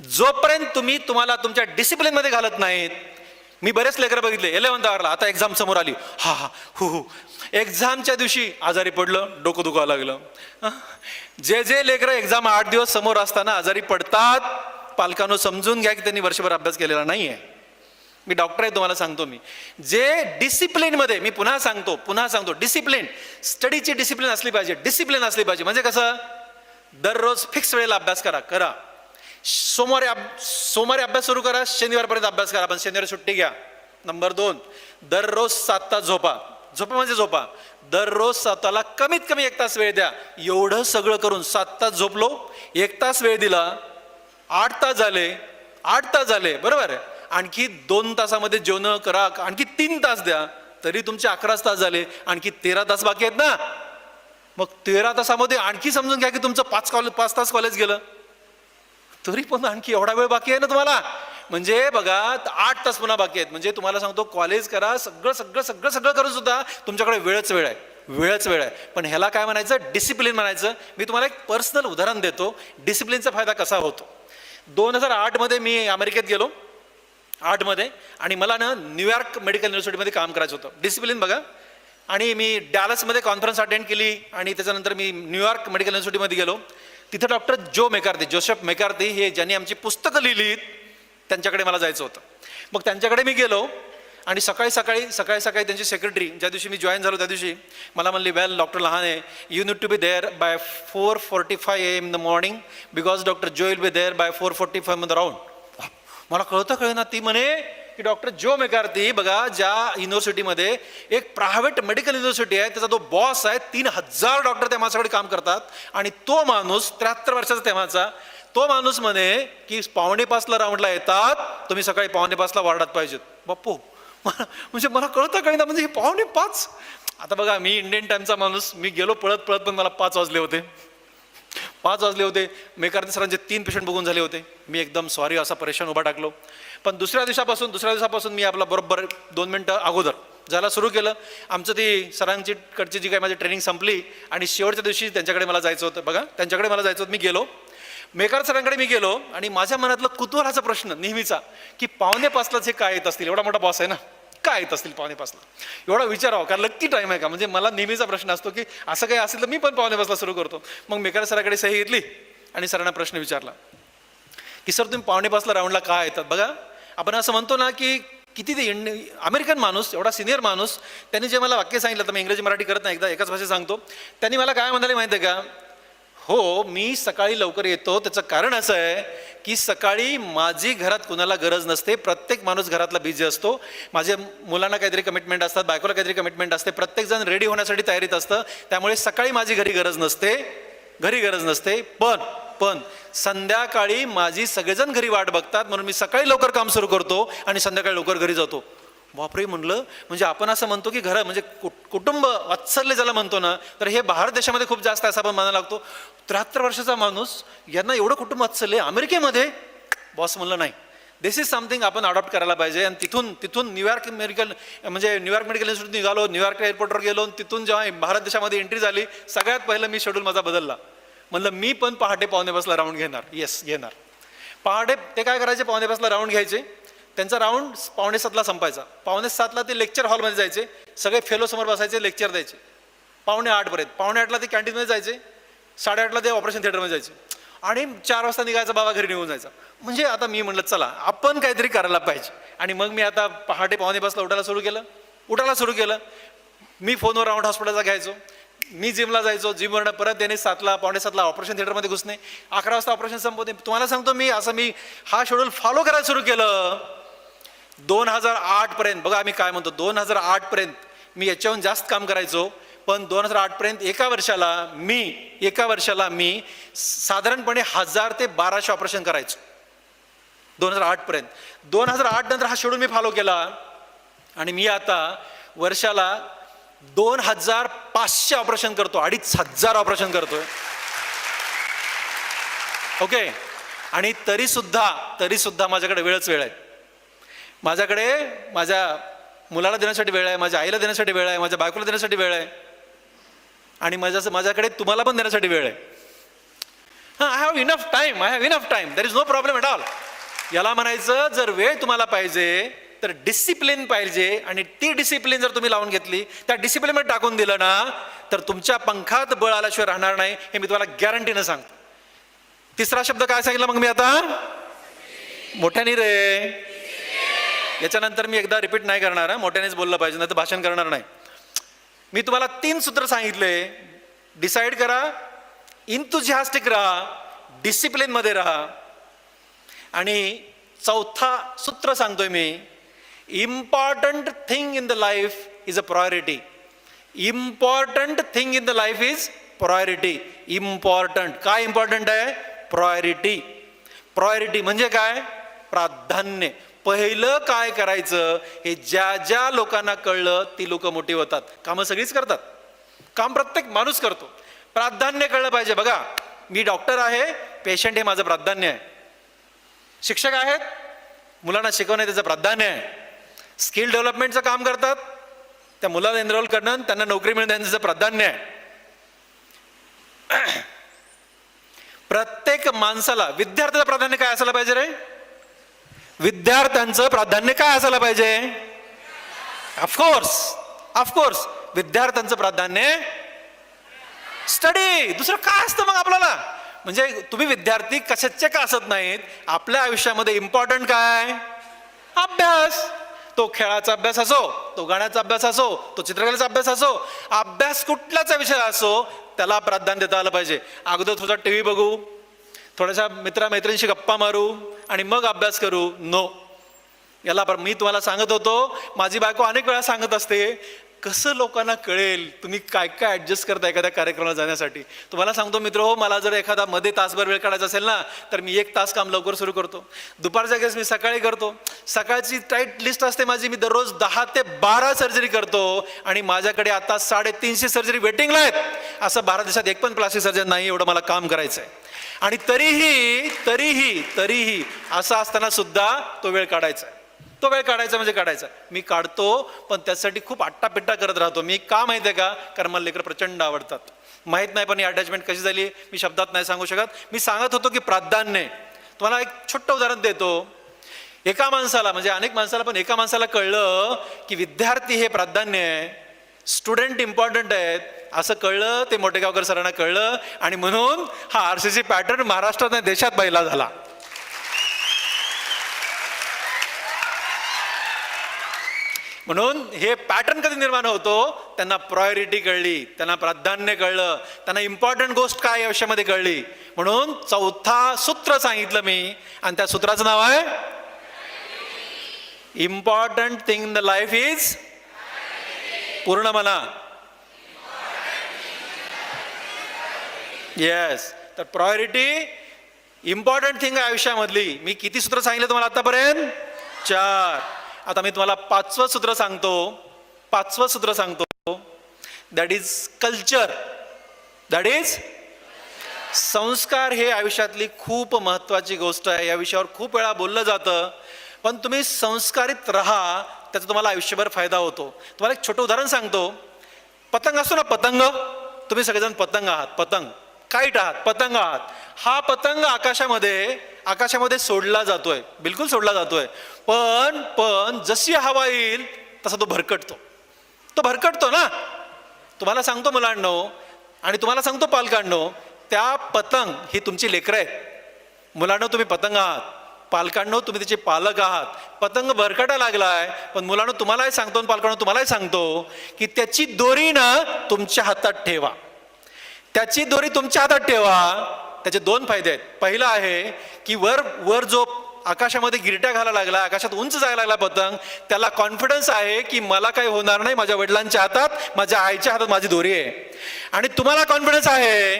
जोपर्यंत तुम्ही तुम्हाला तुमच्या डिसिप्लिनमध्ये घालत नाहीत मी बरेच लेकरं बघितले इलेव्हन्थ आवरला आता एक्झाम समोर आली. हा हा हु हु. एक्झामच्या दिवशी आजारी पडलं डोकं दुखावं लागलं. जे जे लेकरं एक्झाम आठ दिवस समोर असताना आजारी पडतात पालकांनो समजून घ्या की त्यांनी वर्षभर अभ्यास केलेला नाही आहे मी डॉक्टर आहे तुम्हाला सांगतो मी. जे डिसिप्लिनमध्ये मी पुन्हा सांगतो पुन्हा सांगतो डिसिप्लिन स्टडीची डिसिप्लिन असली पाहिजे डिसिप्लिन असली पाहिजे. म्हणजे कसं? दररोज फिक्स वेळेला अभ्यास करा करा. सोमवारी अब सोमवारी अभ्यास सुरू करा शनिवारपर्यंत अभ्यास करा पण शनिवारी सुट्टी घ्या. नंबर दोन दररोज सात तास झोपा. झोपा म्हणजे झोपा. दररोज स्वतःला कमीत कमी एक तास वेळ द्या. एवढं सगळं करून सात तास झोपलो एक तास वेळ दिला आठ तास झाले आठ तास झाले बरोबर आहे? आणखी दोन तासामध्ये जेवण करा आणखी तीन तास द्या तरी तुमचे अकराच तास झाले आणखी तेरा तास बाकी आहेत ना? मग तेरा तासामध्ये आणखी समजून घ्या की तुमचं पाच कॉलेज पाच तास कॉलेज गेलं. तरी पण आणखी एवढा वेळ बाकी आहे ना तुम्हाला? म्हणजे बघा आठ तास पुन्हा बाकी आहेत. म्हणजे तुम्हाला सांगतो कॉलेज करा सगळं सगळं सगळं सगळं करून सुद्धा तुमच्याकडे वेळच वेळ आहे. वेळच वेळ आहे. पण ह्याला काय म्हणायचं? डिसिप्लिन म्हणायचं. मी तुम्हाला एक पर्सनल उदाहरण देतो. डिसिप्लिनचा फायदा कसा होतो? दोन हजार आठमध्ये मी अमेरिकेत गेलो. आठमध्ये. आणि मला ना न्यूयॉर्क मेडिकल युनिव्हर्सिटीमध्ये काम करायचं होतं. डिसिप्लिन बघा. आणि मी डॅलसमध्ये कॉन्फरन्स अटेंड केली. आणि त्याच्यानंतर मी न्यूयॉर्क मेडिकल युनिव्हर्सिटीमध्ये गेलो. तिथं डॉक्टर जो मेकार्दी जोसेफ मेकार्दी हे ज्यांनी आमची पुस्तकं लिहिलीत त्यांच्याकडे मला जायचं होतं. मग त्यांच्याकडे मी गेलो आणि सकाळी सकाळी सकाळी सकाळी त्यांची सेक्रेटरी ज्या दिवशी मी जॉईन झालो त्या दिवशी मला म्हणली वेल डॉक्टर लहान आहे. You need to be there by four forty five A M in the morning because doctor जो will be there by four forty फायमध्ये round मला कळतं कळना. ती म्हणे की डॉक्टर जो मेकार्ती बघा ज्या युनिव्हर्सिटीमध्ये एक प्रायव्हेट मेडिकल युनिव्हर्सिटी आहे त्याचा जो बॉस आहे तीन हजार डॉक्टर त्या माझ्याकडे काम करतात. आणि तो माणूस त्र्याहत्तर वर्षाचा तेव्हाचा तो माणूस म्हणे की पावणे पाचला राऊंडला येतात तुम्ही सकाळी पावणे पाचला वार्डात पाहिजेत. बाप्पू म्हणजे मला कळतं कळना म्हणजे हे पावणे पाच? आता बघा मी इंडियन टाइमचा माणूस मी गेलो पळत पळत पण मला पाच वाजले होते. पाच वाजले होते. मेकारती सरांचे तीन पेशंट बघून झाले होते. मी एकदम सॉरी असा परेशान उभा टाकलो. पण दुसऱ्या दिवसापासून दुसऱ्या दिवसापासून मी आपला बरोबर दोन मिनटं अगोदर जायला सुरू केलं. आमचं ती सरांची कडची जी काही माझी ट्रेनिंग संपली आणि शेवटच्या दिवशी त्यांच्याकडे मला जायचं होतं. बघा त्यांच्याकडे मला जायचं होतं मी गेलो. मेकार सरांकडे मी गेलो आणि माझ्या मनातला कुतूहलाचा प्रश्न नेहमीचा की पावणे पाचलाच हे काय येत असतील? एवढा मोठा बॉस आहे ना? काय येत असतील पावणे पाचला? एवढा विचारावं कारण लक्की टाईम आहे का? म्हणजे मला नेहमीचा प्रश्न असतो की असं काही असेल तर मी पण पावणे पाचला सुरू करतो. मग मेकार सराकडे सही घेतली आणि सरांना प्रश्न विचारला. की सर तुम्ही पावणे पाचला राऊंडला काय येतात? बघा आपण असं म्हणतो ना की किती ते इंड अमेरिकन माणूस एवढा सिनियर माणूस त्यांनी जे मला वाक्य सांगितलं तर मी इंग्रजी मराठी करत नाही एकदा एकाच भाषेत सांगतो. त्यांनी मला काय म्हणाले माहिती आहे का? हो मी सकाळी लवकर येतो. त्याचं कारण असं आहे की सकाळी माझी घरात कुणाला गरज नसते. प्रत्येक माणूस घरातला बिझी असतो. माझ्या मुलांना काहीतरी कमिटमेंट असतात बायकोला काहीतरी कमिटमेंट असते. प्रत्येकजण रेडी होण्यासाठी तयारीत असतं. त्यामुळे सकाळी माझी घरी गरज नसते. घरी गरज नसते. पण पण संध्याकाळी माझी सगळेजण घरी वाट बघतात म्हणून मी सकाळी लवकर काम सुरू करतो आणि संध्याकाळी लवकर घरी जातो. बापरे म्हणलं म्हणजे आपण असं म्हणतो की घरं म्हणजे कुटुंब वात्सल्य ज्याला म्हणतो ना तर हे भारत देशामध्ये खूप जास्त असं आपण म्हणायला लागतो. त्र्याहत्तर वर्षाचा माणूस यांना एवढं कुटुंब वात्सल्य अमेरिकेमध्ये? बॉस म्हणलं नाही. दिस इज समथिंग आपण अडॉप्ट करायला पाहिजे. आणि तिथून तिथून न्यूयॉर्क मेडिकल म्हणजे न्यूयॉर्क मेडिकल इन्स्टिट्यूट निघालो न्यूयॉर्क एअरपोर्टवर गेलो तिथून जेव्हा भारत देशामध्ये एंट्री झाली सगळ्यात पहिलं मी शेड्यूल माझा बदलला. म्हणलं मी पण पहाटे पावणे बसला राऊंड घेणार. येस घेणार. पहाटे ते काय करायचे? पावणे बसला राऊंड घ्यायचे. त्यांचा राऊंड पावणे सातला संपायचा. पावणे सातला ते लेक्चर हॉलमध्ये जायचे. सगळे फेलोसमोर बसायचे लेक्चर द्यायचे. पावणे आठपर्यंत पावणे आठला ते कॅन्टीनमध्ये जायचे. साडेआठला ते ऑपरेशन थिएटरमध्ये जायचे. आणि चार वाजता निघायचा बाबा घरी निघून जायचा. म्हणजे आता मी म्हणलं चला आपण काहीतरी करायला पाहिजे. आणि मग मी आता पहाटे पावणे बसला उठायला सुरू केलं. उठायला सुरू केलं. मी फोनवर राऊंड हॉस्पिटलचा घ्यायचो मी जिमला जायचो जिमवरनं परत त्याने सातला पावणेसातला ऑपरेशन थिएटरमध्ये घुसणे. अकरा वाजता ऑपरेशन संपवते तुम्हाला सांगतो मी असं मी हा शेड्यूल फॉलो करायला सुरू केलं. दोन हजार आठपर्यंत बघा आम्ही काय म्हणतो दोन हजार आठपर्यंत मी याच्याहून जास्त काम करायचो. पण दोन हजार आठपर्यंत एका वर्षाला मी एका वर्षाला मी साधारणपणे हजार ते बाराशे ऑपरेशन करायचो. दोन हजार आठपर्यंत दोन हजार आठ नंतर हा शेड्यूल मी फॉलो केला. आणि मी आता वर्षाला दोन हजार पाचशे ऑपरेशन करतो अडीच हजार ऑपरेशन करतोय. ओके? आणि तरी सुद्धा तरी सुद्धा माझ्याकडे वेळच वेळ आहे. माझ्याकडे माझ्या मुलाला देण्यासाठी वेळ आहे माझ्या आईला देण्यासाठी वेळ आहे माझ्या बायकोला देण्यासाठी वेळ आहे. आणि माझ्या माझ्याकडे तुम्हाला पण देण्यासाठी वेळ आहे. हां I have enough time I have enough time there is no problem at all याला म्हणायचं जर वेळ तुम्हाला पाहिजे तर डिसिप्लिन पाहिजे आणि ती डिसिप्लिन जर तुम्ही लावून घेतली त्या डिसिप्लिनमध्ये टाकून दिलं ना तर तुमच्या पंखात बळ आल्याशिवाय राहणार नाही हे मी तुम्हाला गॅरंटीनं सांगतो. तिसरा शब्द काय सांगितला मग मी आता? मोठ्याने रे. याच्यानंतर मी एकदा रिपीट नाही करणार मोठ्यानेच बोललं पाहिजे नाही तर भाषण करणार नाही. मी तुम्हाला तीन सूत्र सांगितले. डिसाईड करा. इंतुझिहास्टिक राहा. डिसिप्लिनमध्ये राहा. आणि चौथा सूत्र सांगतोय मी. Important thing in the life is a priority. Important thing in the life is priority important काय इम्पॉर्टंट आहे? प्रायोरिटी प्रायोरिटी म्हणजे काय? प्राधान्य. पहिलं काय करायचं? हे ज्या ज्या लोकांना कळलं ती लोक मोठी होतात. कामं सगळीच करतात. काम प्रत्येक माणूस करतो. प्राधान्य कळलं पाहिजे. बघा मी डॉक्टर आहे पेशंट हे माझं प्राधान्य आहे. शिक्षक आहेत मुलांना शिकवणे त्याचं प्राधान्य आहे. स्किल डेव्हलपमेंटचं काम करतात. त्या मुलाला एनरोल करणं त्यांना नोकरी मिळणं त्यांचं प्राधान्य आहे. प्रत्येक माणसाला विद्यार्थ्याचं प्राधान्य काय असायला पाहिजे रे? विद्यार्थ्यांचं प्राधान्य काय असायला पाहिजे? ऑफकोर्स ऑफकोर्स विद्यार्थ्यांचं प्राधान्य स्टडी दुसरं काय असतं मग आपल्याला? म्हणजे तुम्ही विद्यार्थी कशाचे का असत नाहीत? आपल्या आयुष्यामध्ये इम्पॉर्टंट काय? अभ्यास. तो खेळाचा अभ्यास असो तो गाण्याचा अभ्यास असो तो चित्रकलेचा अभ्यास असो अभ्यास कुठलाचा विषय असो त्याला प्राधान्य देता आलं पाहिजे. अगोदर थोडा टी व्ही बघू थोड्याशा मित्रामैत्रिणीशी गप्पा मारू आणि मग अभ्यास करू. नो याला मी तुम्हाला सांगत होतो माझी बायको अनेक वेळा सांगत असते कसं लोकांना कळेल? तुम्ही काय काय ॲडजस्ट करता एखाद्या कार्यक्रमाला जाण्यासाठी? तुम्हाला सांगतो मित्र हो मला जर एखादा मध्ये तासभर वेळ काढायचा असेल ना तर मी एक तास काम लवकर सुरू करतो. दुपारच्या केस मी सकाळी करतो. सकाळची टाईट लिस्ट असते माझी. मी दररोज दहा ते बारा सर्जरी करतो आणि माझ्याकडे आता साडेतीनशे सर्जरी वेटिंगला आहेत. असं भारत देशात एक पण प्लास्टिक सर्जन नाही एवढं मला काम करायचं आहे आणि तरीही तरीही तरीही असं असताना सुद्धा तो वेळ काढायचा आहे. तो वेळ काढायचा म्हणजे काढायचा. मी काढतो पण त्यासाठी खूप आट्टापिट्टा करत राहतो. मी का माहिती आहे का? कारण मला लेकर प्रचंड आवडतात. माहीत नाही पण ही अटॅचमेंट कशी झाली मी शब्दात नाही सांगू शकत. मी सांगत होतो की प्राधान्य. तुम्हाला एक छोटं उदाहरण देतो. एका माणसाला म्हणजे अनेक माणसाला पण एका माणसाला कळलं की विद्यार्थी हे प्राधान्य आहे. स्टुडंट इम्पॉर्टंट आहेत असं कळलं ते मोठेगावकर सरांना कळलं आणि म्हणून हा आर सी सी पॅटर्न महाराष्ट्रात नाही देशात पहिला झाला. म्हणून हे पॅटर्न कधी निर्माण होतो? त्यांना प्रायोरिटी कळली त्यांना प्राधान्य कळलं त्यांना इम्पॉर्टंट गोष्ट काय आयुष्यामध्ये कळली? म्हणून चौथा सूत्र सांगितलं मी आणि त्या सूत्राचं नाव आहे? Important thing in the life is पूर्ण म्हणा येस तर प्रायोरिटी इम्पॉर्टंट थिंग आहे आयुष्यामधली. मी किती सूत्र सांगितलं तुम्हाला आतापर्यंत? चार. आता मी तुम्हाला पाचवं सूत्र सांगतो. पाचवं सूत्र सांगतो. That is culture that is संस्कार हे आयुष्यातली खूप महत्त्वाची गोष्ट आहे. या विषयावर खूप वेळा बोललं जातं. पण तुम्ही संस्कारित राहा त्याचा तुम्हाला आयुष्यभर फायदा होतो. तुम्हाला एक छोटं उदाहरण सांगतो. पतंग असतो ना पतंग? तुम्ही सगळेजण पतंग आहात पतंग. काईट आहात पतंग आहात. हा पतंग आकाशामध्ये आकाशामध्ये सोडला जातोय. बिलकुल सोडला जातोय. पण पण जशी हवा येईल तसा तो भरकटतो. तो भरकटतो ना. तुम्हाला सांगतो मुलांनो आणि तुम्हाला सांगतो पालकांनो त्या पतंग ही तुमची लेकरं आहेत. मुलांनो तुम्ही पतंग आहात. पालकांनो तुम्ही त्याचे पालक आहात. पतंग भरकटा लागलाय पण मुलांनो तुम्हालाही सांगतो आणि पालकांनो तुम्हालाही सांगतो की त्याची दोरी ना तुमच्या हातात ठेवा. त्याची दोरी तुमच्या हातात ठेवा. त्याचे दोन फायदे आहेत. पहिला आहे की वर वर जो आकाशामध्ये गिरट्या घालायला लागला आकाशात उंच जायला लागला पतंग त्याला कॉन्फिडन्स आहे की मला काही होणार नाही माझ्या वडिलांच्या हातात माझ्या आईच्या हातात माझी दोरी आहे. आणि तुम्हाला कॉन्फिडन्स आहे.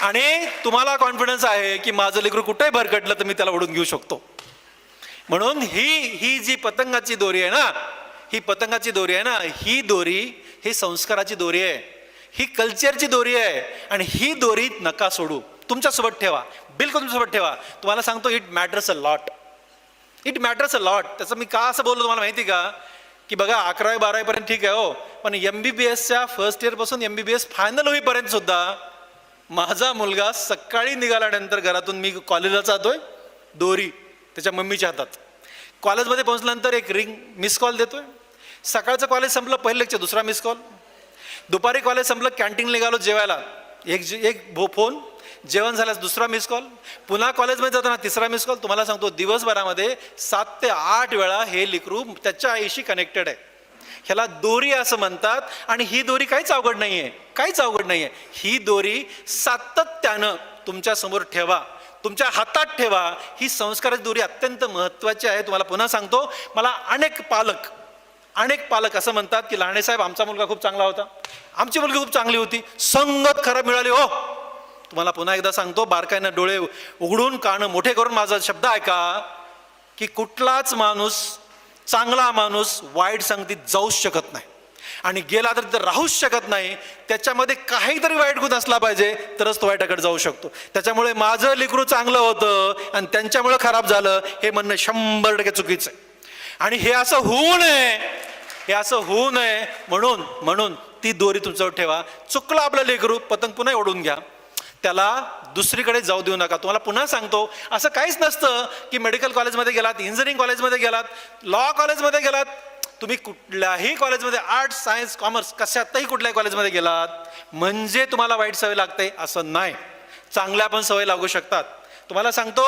आणि तुम्हाला कॉन्फिडन्स आहे की माझं लेकरू कुठेही भरकटलं तर मी त्याला ओढून घेऊ शकतो. म्हणून ही ही जी पतंगाची दोरी आहे ना ही पतंगाची दोरी आहे ना ही दोरी ही संस्काराची दोरी आहे. ही कल्चरची दोरी आहे आणि ही दोरी नका सोडू. तुमच्यासोबत ठेवा. बिलकुल तुमच्यासोबत ठेवा. तुम्हाला सांगतो it matters a lot it matters a lot त्याचं मी का असं बोललो तुम्हाला माहिती का? की बघा अकरावी बारावीपर्यंत ठीक आहे हो. पण एम बी बी एसच्या first इयरपासून M B B S final होईपर्यंत सुद्धा माझा मुलगा सकाळी निघाल्यानंतर घरातून मी कॉलेजला जातोय. दोरी त्याच्या मम्मीच्या हातात. कॉलेजमध्ये पोहोचल्यानंतर एक रिंग मिस कॉल देतोय. सकाळचं कॉलेज संपलं पहिलं लेक्चर दुसरा मिस कॉल दुपारी कॉलेज संपलं कॅन्टीन निघालो जेवायला. एक जे- एक भो फोन जेवण झाल्यास दुसरा मिस कॉल पुन्हा कॉलेजमध्ये जाताना तिसरा मिस कॉल तुम्हाला सांगतो दिवसभरामध्ये सात ते आठ वेळा हे लिकरू त्याच्या आईशी कनेक्टेड आहे. ह्याला दोरी असं म्हणतात आणि ही दोरी काहीच अवघड नाही आहे काहीच अवघड नाही आहे ही दोरी सातत्यानं तुमच्यासमोर ठेवा. तुमच्या हातात ठेवा. ही संस्काराची दोरी अत्यंत महत्त्वाची आहे. तुम्हाला पुन्हा सांगतो मला अनेक पालक अनेक पालक असं म्हणतात की लहाणे साहेब आमचा मुलगा खूप चांगला होता. आमची मुलगी खूप चांगली होती. संगत खराब मिळाली हो. तुम्हाला पुन्हा एकदा सांगतो बारकाईनं डोळे उघडून कानं मोठे करून माझा शब्द ऐका की कुठलाच माणूस चांगला माणूस वाईट संगतीत जाऊच शकत नाही. आणि गेला तर तिथं राहूच शकत नाही. त्याच्यामध्ये काहीतरी वाईट गुण असला पाहिजे तरच तो वाईटाकडे जाऊ शकतो. त्याच्यामुळे माझं लिकरू चांगलं होतं आणि त्यांच्यामुळे खराब झालं हे म्हणणं शंभर टक्के चुकीचं आहे. आणि हे असं होऊ नये. हे असं होऊ नये म्हणून म्हणून ती दोरी तुमच्यावर ठेवा. चुकलं आपलं लेकरू पतंग पुन्हा ओढून घ्या. त्याला दुसरीकडे जाऊ देऊ नका. तुम्हाला पुन्हा सांगतो असं काहीच नसतं की मेडिकल कॉलेजमध्ये गेलात इंजिनिअरिंग कॉलेजमध्ये गेलात लॉ कॉलेजमध्ये गेलात. तुम्ही कुठल्याही कॉलेजमध्ये आर्ट सायन्स कॉमर्स कशातही कुठल्याही कॉलेजमध्ये गेलात म्हणजे तुम्हाला वाईट सवय लागते असं नाही. चांगल्या पण सवय लागू शकतात. तुम्हाला सांगतो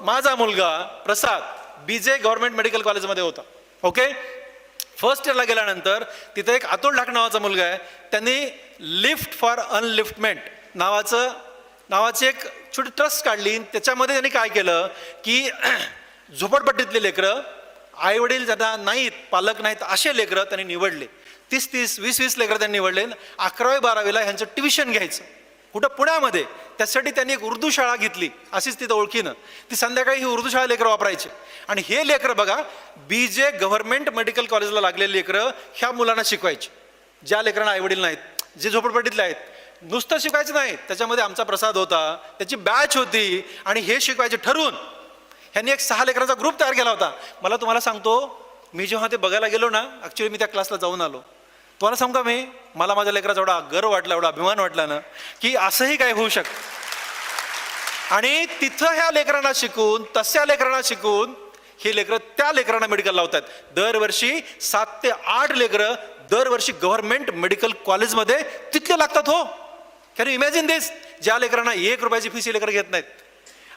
माझा मुलगा प्रसाद बी जे गव्हर्नमेंट मेडिकल कॉलेजमध्ये होता. ओके फर्स्ट इयरला गेल्यानंतर तिथे एक अतुल ढाक नावाचा मुलगा आहे. त्यांनी लिफ्ट फॉर अनलिफ्टमेंट नावाचं नावाची एक छोटी ट्रस्ट काढली. त्याच्यामध्ये त्यांनी काय केलं की झोपडपट्टीतले लेकरं आईवडील ज्यांना नाहीत पालक नाहीत असे लेकरं त्यांनी निवडले. तीस तीस वीस वीस लेकरं त्यांनी निवडले. अकरावी बारावीला ह्यांचं ट्युशन घ्यायचं. कुठं पुण्यामध्ये त्यासाठी त्यांनी एक उर्दू शाळा घेतली अशीच तिथं ओळखीनं. ती संध्याकाळी ही उर्दू शाळा लेकरं वापरायचे. आणि हे लेकरं बघा बी जे गव्हर्नमेंट मेडिकल कॉलेजला लागलेले लेकरं ह्या मुलांना शिकवायचे. ज्या लेकरांना आईवडील नाहीत जे झोपडपट्टीतले आहेत नुसतं शिकवायचं नाही. त्याच्यामध्ये आमचा प्रसाद होता त्याची बॅच होती आणि हे शिकवायचे ठरवून. ह्यांनी एक सहा लेकरांचा ग्रुप तयार केला होता. मला तुम्हाला सांगतो मी जेव्हा ते बघायला गेलो ना ॲक्च्युली मी त्या क्लासला जाऊन आलो. तुम्हाला सांगू का मी मला माझ्या लेकराचा एवढा गर्व वाटला एवढा अभिमान वाटला ना की असंही काय होऊ शकतं. आणि तिथं ह्या लेकरांना शिकून तशा लेकरांना शिकून हे लेकरं त्या लेकरांना मेडिकल लावतात. दरवर्षी सात ते आठ लेकरं दरवर्षी गव्हर्नमेंट मेडिकल कॉलेजमध्ये तिथले लागतात हो. कॅन यू इमॅजिन दिस ज्या लेकरांना एक रुपयाची फीस लेकर घेत नाहीत.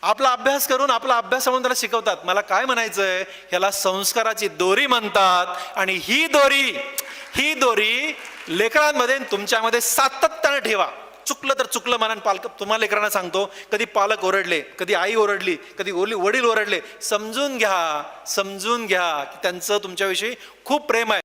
आपला अभ्यास करून आपला अभ्यास म्हणून त्याला शिकवतात. मला काय म्हणायचंय? ह्याला संस्काराची दोरी म्हणतात आणि ही दोरी ही दोरी लेकरांमध्ये तुमच्यामध्ये सातत्यानं ठेवा. चुकलं तर चुकलं म्हणून पालक तुम्हाला लेकरांना सांगतो कधी पालक ओरडले कधी आई ओरडली कधी ओली वडील ओरडले समजून घ्या समजून घ्या की त्यांचं तुमच्याविषयी खूप प्रेम आहे.